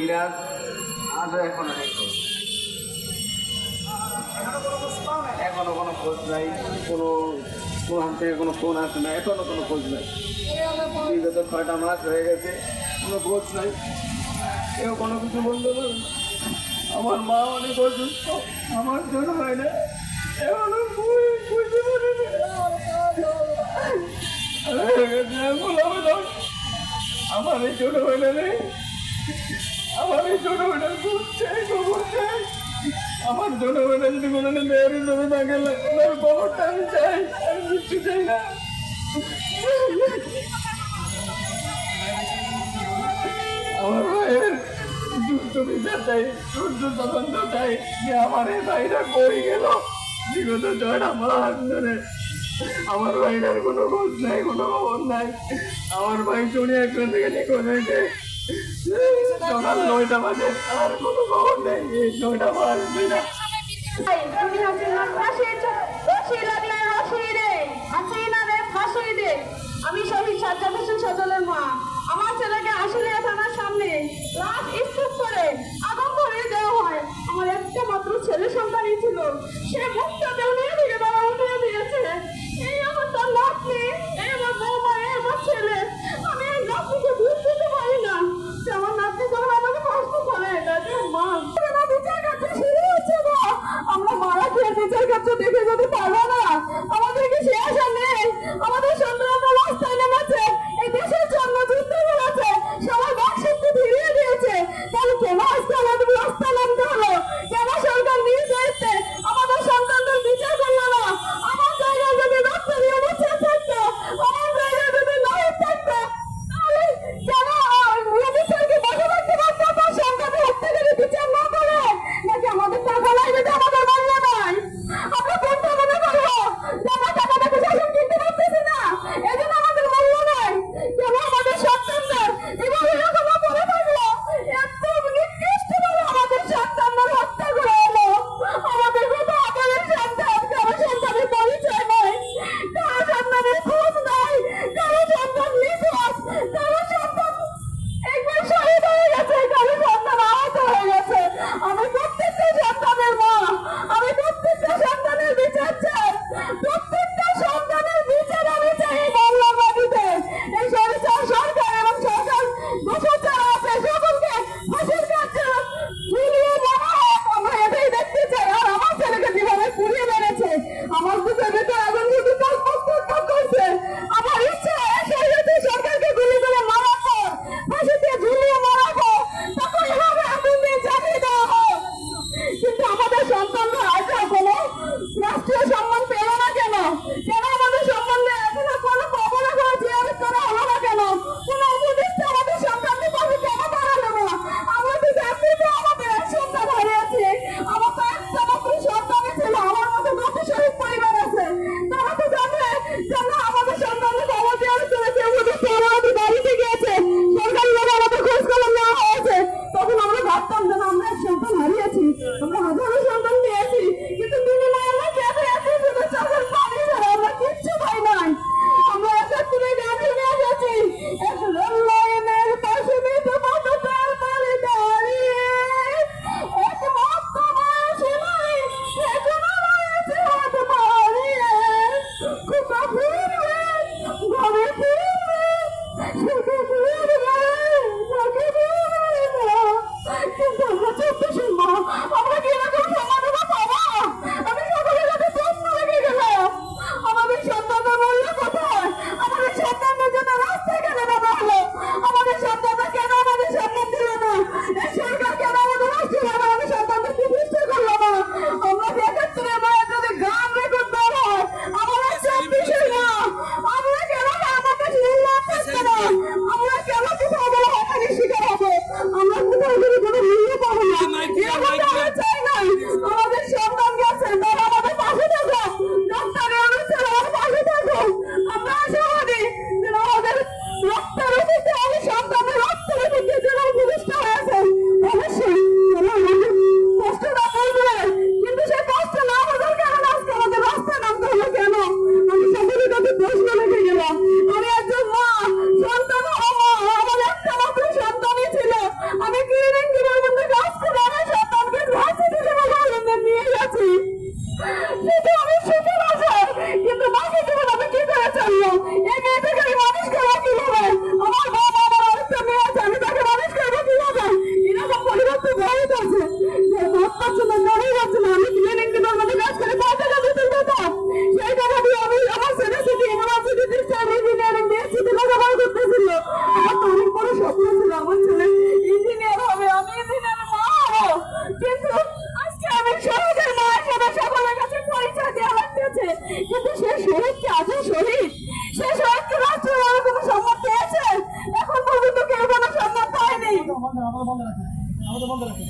মিরাজ আজও এখনও নেই। এখনও কোনো খোঁজ নাই, কোনো কোরআন থেকে কোনো ফোন আসে না, এখনও কোনো খোঁজ নাই। বিগত ছয়টা মাস হয়ে গেছে, কোনো খোঁজ নাই। কেউ কোনো কিছু বলতে পারে না। আমার মা অনেক অসুস্থ, আমার জন্য হয় না। আমার এই ছোট ভাইটা নেই আমার এই ছোট ভাইটা ঘুরছে ঘুরছে আমার ভাইটা যদি কোনোদিন মেয়ের জন্য ওনার খবরটা আমি চাই, আমি কিচ্ছু চাই না। আমার ভাইয়ের দ্রুত বিচার চাই দ্রুত তদন্ত চাই যে আমার এই ভাইটা কই গেল। বিগত ছয়টা মাস ধরে আমার ভাইটার কোনো খোঁজ নাই, কোনো খবর নাই। আমার ভাই চুরি একটা থেকে নিখোঁজ হয়েছে। সকাল নয়টা বাজে আর কোনো খবর নেই এই নয়টা বাজে আমি শহীদ সাজ্জাদ হোসেন সজলের মা। 这别开车都跑了。বন্ধ রাখুন আমাদের বন্ধ রাখুন